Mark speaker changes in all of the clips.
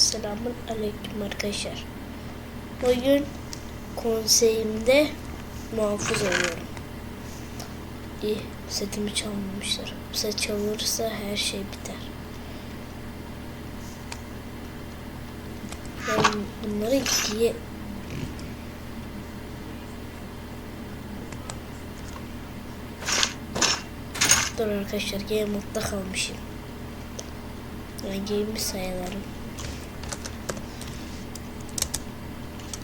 Speaker 1: Selamun aleyküm arkadaşlar. Bugün konseyimde muhafız oluyorum. İyi, setimi çalmamışlar. Set çalınırsa her şey biter. Ben bunları giye... Dur arkadaşlar, game modda kalmışım. Ben giymiş sayılarım.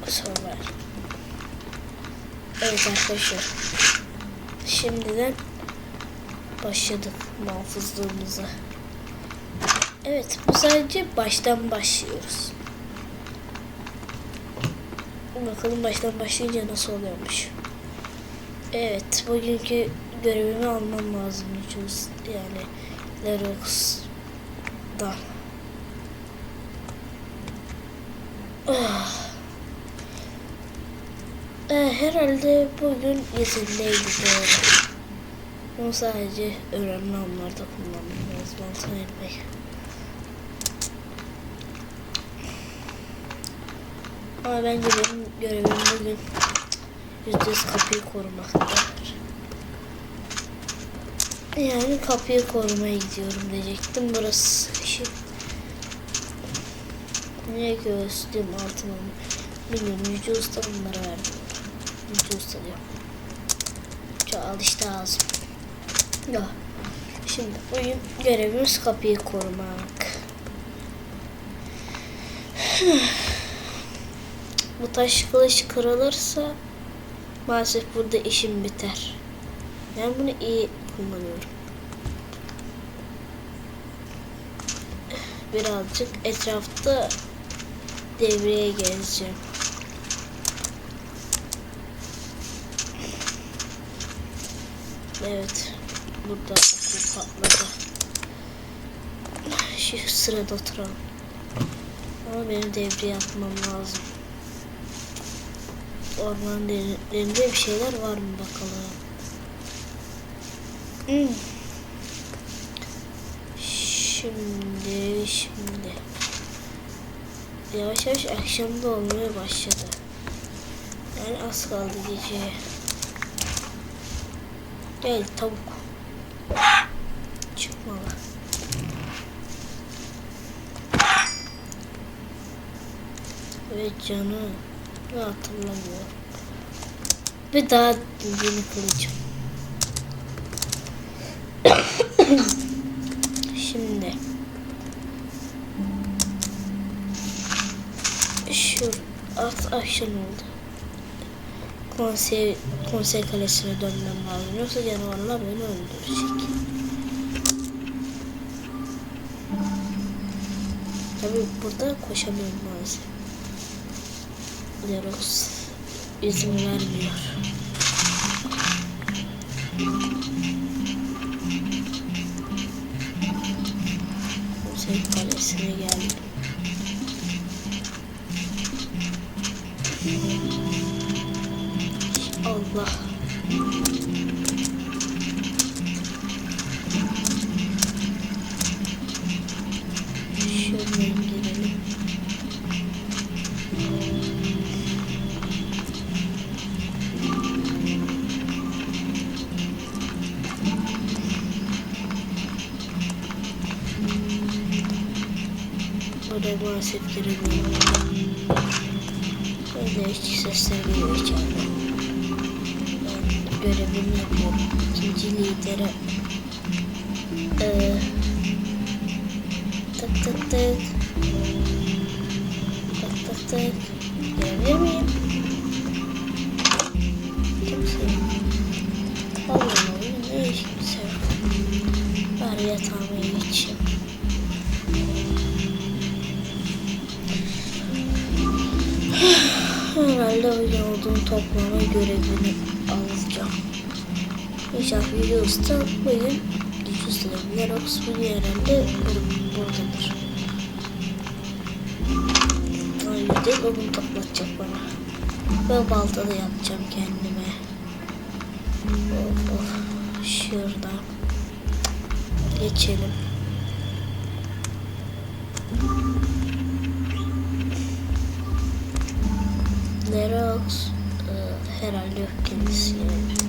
Speaker 1: Sonra. Evet arkadaşlar. Şimdiden başladık muhafızlığımıza. Evet bu sadece baştan başlıyoruz. Bakalım baştan başlayınca nasıl oluyormuş. Evet bugünkü görevimi almam lazım. Yani Lerox'dan. Ah. Ee, herhalde bugün izindeydi doğru. Bunu sadece önemli anlarda kullanmam lazım Antalya'yı Bey. Ama bence benim görevim bugün yüzde yüz kapıyı korumaktadır. Yani kapıyı korumaya gidiyorum diyecektim. Burası şey. Niye göğüslüğüm altına bilmiyorum. Yüce Usta bunlara verdim. Usta diyor. Çok al işte ağzım. Ya. Şimdi bugün görevimiz kapıyı korumak. Bu taş kılıç kırılırsa maalesef burada işim biter. Ben bunu iyi kullanıyorum. Birazcık etrafta devreye gezeceğim. Evet. Burada okul patladı. Şu sırada oturalım. Ama benim devreye atmam lazım. Orman derinlerinde bir şeyler var mı bakalım. Hmm. Şimdi, şimdi. Yavaş yavaş akşamda olmaya başladı. Yani az kaldı geceye. Gel tavuk. Çıkma lan. Ve canı hatırlamıyorum. Ve daha yeni kılıcım. Şimdi şu at akşam oldu. Konsey konsey kalesine dönmem lazım. Yoksa canavarlar beni öldürecek. Tabi burada koşamıyorum maalesef. Leros izin vermiyor. Konsey kalesine geldim. Allah. Şöyle girelim. Buraya maalesef giremiyorum. Böyle hiç sesler geliyor içeride. Ben görevimi yapıyorum. İkinci lidere ee, tık tık tık tık tık tık girebilir miyim? Ne iş kimse yok. Bari yatağıma geçeyim. Herhalde öyle olduğum toplama görevini. İnşallah videosta bugün videosta Nerox bugün herhalde buradadır. Aynı değil o bunu toplatacak bana. Ben balta da yapacağım kendime. Of of. Şuradan. Geçelim. Nerox e, herhalde öfkelisi yani.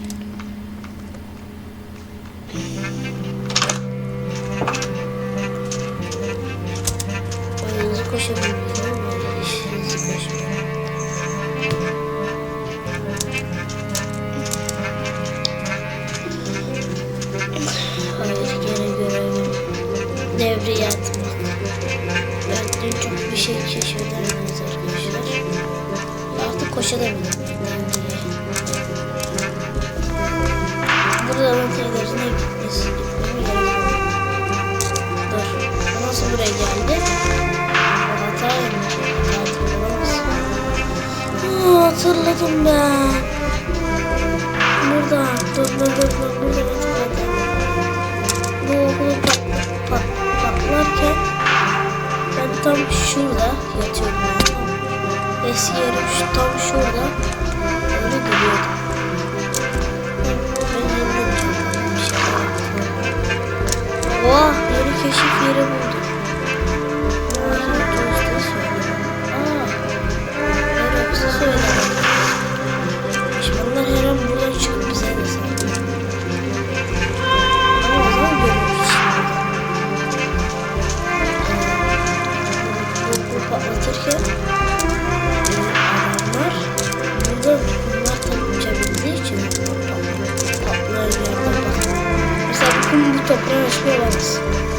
Speaker 1: Şey keşfedemediniz arkadaşlar. Artık koşabilirim. Burada anahtarlarına gitmesi. Dur. Nasıl buraya geldi? Hata. Aa, hatırladım ben. Burada. Dur dur dur dur. Burada tam şurada yatıyorum. Eski yerim şu, tam şurada. Öyle duruyordum. Ben. Oha! Yeni keşif yeri buldum. appearance.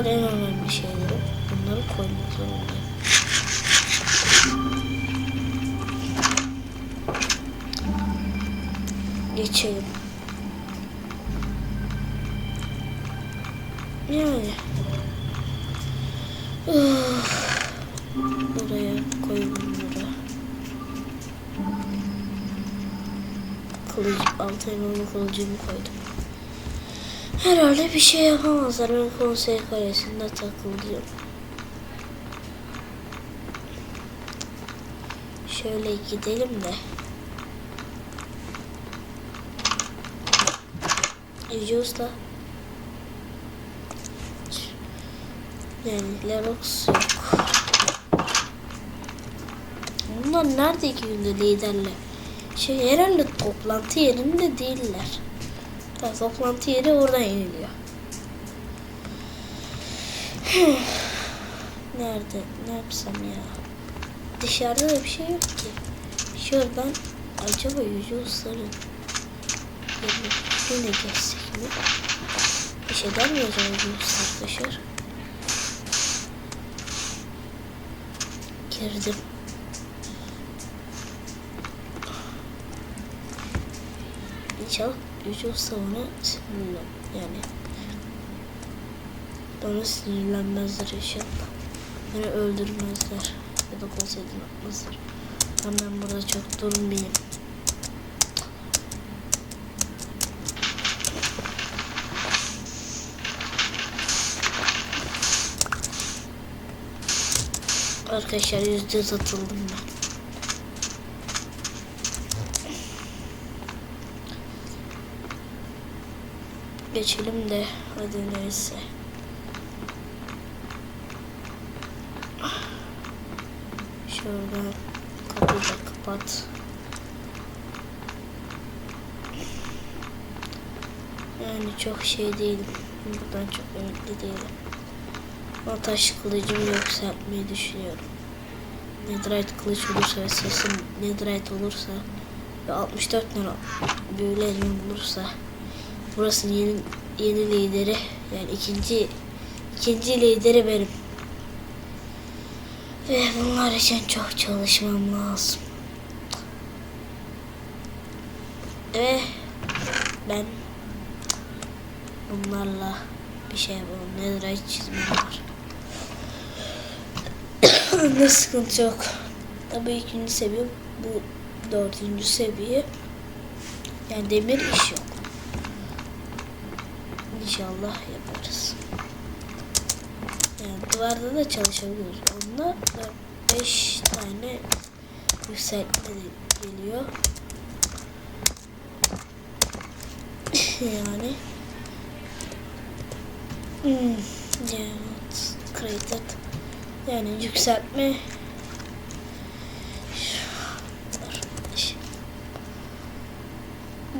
Speaker 1: Zırhlar en önemli şeyleri. Bunları koymak zorundayım. Geçelim. Yani. Uf. Buraya koyayım bunları. Kılıç, altı elmalı kılıcımı koydum. Herhalde bir şey yapamazlar. Ben konsey kalesinde takılacağım. Şöyle gidelim de. Yüce Usta. Yani Lerox yok. Bunlar nerede iki günde liderler? Şey herhalde toplantı yerinde değiller. Ya, toplantı yeri oradan yeniliyor. Nerede? Ne yapsam ya? Dışarıda da bir şey yok ki. Şuradan acaba Yüce Usta'nın yerine şöyle geçsek mi? Bir şey mi acaba Yüce Usta arkadaşlar? Girdim. Yüce Usta bana sinirlen yani bana sinirlenmezler inşallah. Beni öldürmezler ya da konseyden atmazlar. Ama ben burada çok durmayayım. Arkadaşlar yüzde yüz atıldım ben. Geçelim de hadi neyse. Şuradan kapıyı da kapat. Yani çok şey değilim. Buradan çok ümitli değilim. Ama taş kılıcımı yükseltmeyi düşünüyorum. Netherite kılıç olursa ve sesim Netherite olursa ve 64 tane büyülü elim bulursa Burası yeni yeni lideri. Yani ikinci ikinci lideri benim. Ve bunlar için çok çalışmam lazım. Ve ben bunlarla bir şey yapalım. Netherite çizmem var. ne sıkıntı yok. Tabii ikinci seviye bu dördüncü seviye. Yani demir iş yok. İnşallah yaparız. Yani duvarda da çalışabiliyoruz. Onda 5 tane yükseltme geliyor. yani hmm, yani created yani yükseltme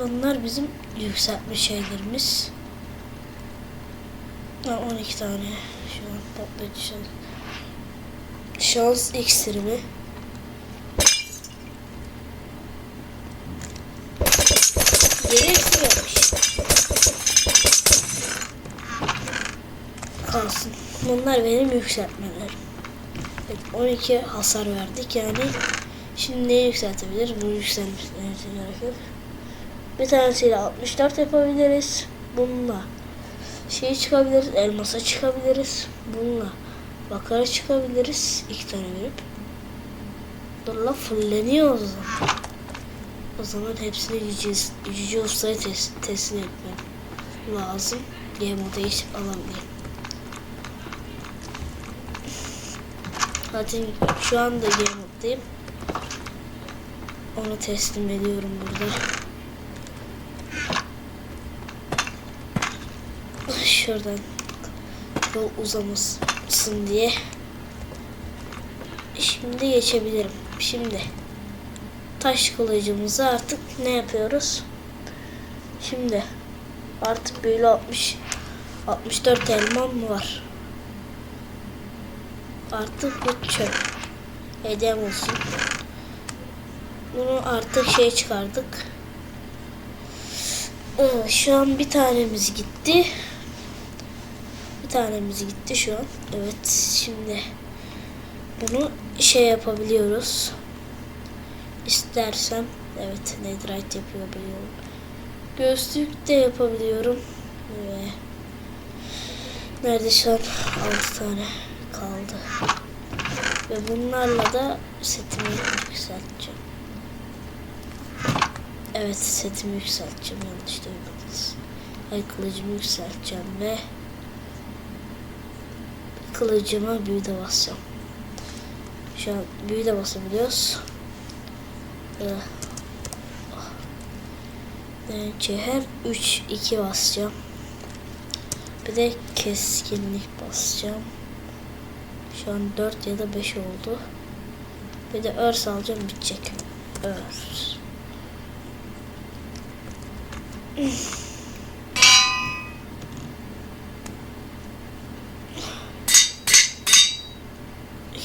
Speaker 1: Bunlar bizim yükseltme şeylerimiz. Ha, 12 tane şu an patlayıcı şans. Şans iksirimi. Geri iksir yapmış. Kalsın. Bunlar benim yükseltmelerim. Evet, 12 hasar verdik yani. Şimdi neyi yükseltebiliriz? Bunu yükseltmesi gerekiyor. Bir tanesiyle 64 yapabiliriz. Bununla şey çıkabiliriz. Elmasa çıkabiliriz. Bununla bakara çıkabiliriz. iki tane verip. Bununla fulleniyor o zaman. O zaman hepsini yüce ustaya tes, teslim etmem lazım. Game moda hiç alamayayım. Zaten şu anda game moddayım. Onu teslim ediyorum burada. Şuradan yol uzamasın diye. Şimdi geçebilirim. Şimdi taş kılıcımızı artık ne yapıyoruz? Şimdi artık böyle 60 64 elmam var. Artık bu çöp. Hediyem olsun. Bunu artık şey çıkardık. Evet, şu an bir tanemiz gitti tanemiz gitti şu an. Evet şimdi bunu şey yapabiliyoruz. İstersem evet netherite yapıyor biliyorum. Gözlük de yapabiliyorum. Ve nerede şu an 6 tane kaldı. Ve bunlarla da setimi yükselteceğim. Evet setimi yükselteceğim yanlış duymadınız. Ay kılıcımı yükselteceğim ve kılıcıma büyü de basacağım. Şu an büyü de basabiliyoruz. Ee, Cevher 3 2 basacağım. Bir de keskinlik basacağım. Şu an 4 ya da 5 oldu. Bir de örs alacağım bitecek. Örs.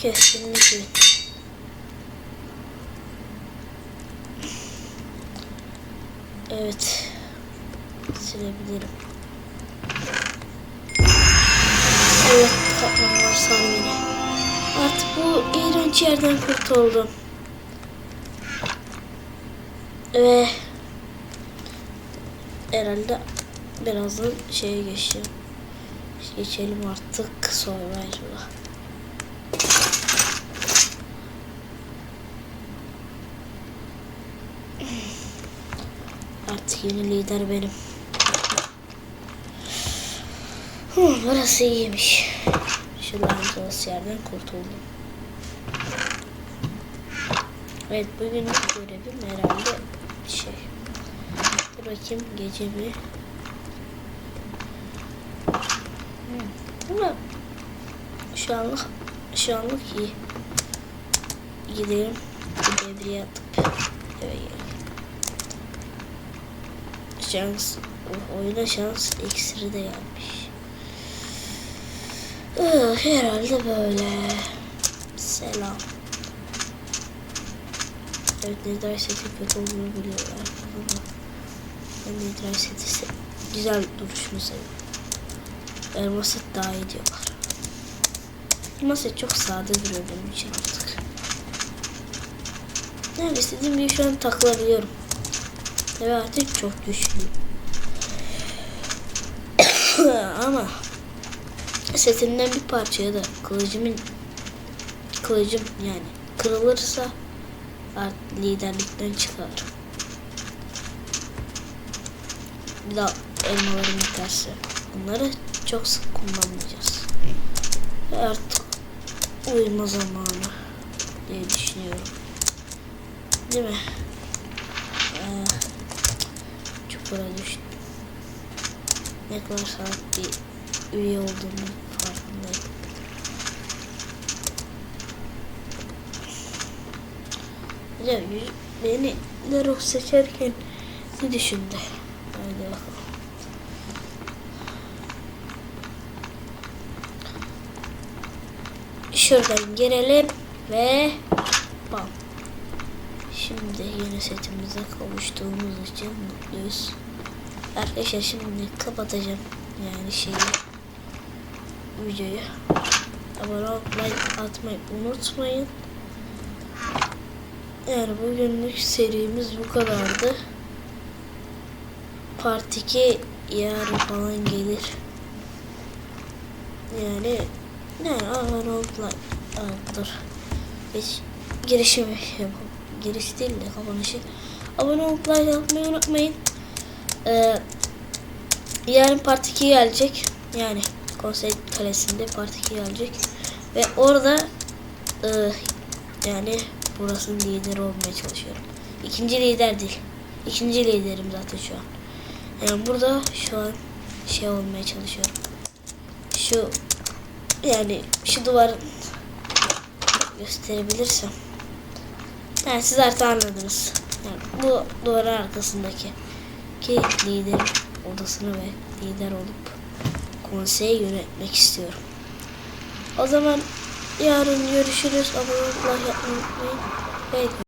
Speaker 1: Kesinlikle. Evet. Silebilirim. Evet katman var sarmine. Artık bu iğrenç yerden kurtuldum. Ve herhalde birazdan şeye geçeceğim. Geçelim artık Survivor'a. Artık yeni lider benim. Hı, burası iyiymiş. Şu lanet yerden kurtuldum. Evet bugünlük görevim herhalde şey. Dur bakayım gece mi? Ama şu anlık şu anlık iyi. Gidelim. Bir devriye atıp eve şans oyuna şans iksiri de gelmiş. Ih, herhalde böyle. Selam. Evet Nether seti kötü olduğunu biliyorlar. Ben Nether seti güzel duruşunu seviyorum. Elmaset daha iyi diyorlar. Elmaset çok sade duruyor benim için artık. Yani istediğim gibi şu an takılabiliyorum. Ve artık çok güçlüyüm. Ama setimden bir parçaya da kılıcımın kılıcım yani kırılırsa artık liderlikten çıkar. Bir daha elmalarım biterse. Bunları çok sık kullanmayacağız. Artık uyuma zamanı diye düşünüyorum. Değil mi? Ee, çukura düştüm. Ne kadar salak bir üye olduğumu farkındayım. Hocam beni Lerok seçerken ne düşündü? Haydi bakalım. Şuradan girelim ve bam. Şimdi yeni setimize kavuştuğumuz için mutluyuz. Arkadaşlar şimdi kapatacağım yani şeyi videoyu. Abone olup like atmayı unutmayın. Yani bugünlük serimiz bu kadardı. Part 2 yarın falan gelir. Yani yani abone olup like Aa, dur. Geç, girişimi yapalım. Giriş değil de kapanışı. Abone olup like yapmayı unutmayın. Ee, yarın part 2 gelecek. Yani konsey kalesinde part 2 gelecek. Ve orada e, yani burasının lideri olmaya çalışıyorum. İkinci lider değil. İkinci liderim zaten şu an. Yani burada şu an şey olmaya çalışıyorum. Şu yani şu duvarın gösterebilirsem. Yani siz artık anladınız. Yani bu duvarın arkasındaki ki lider odasını ve lider olup konseyi yönetmek istiyorum. O zaman yarın görüşürüz. Abone olmayı unutmayın. Ve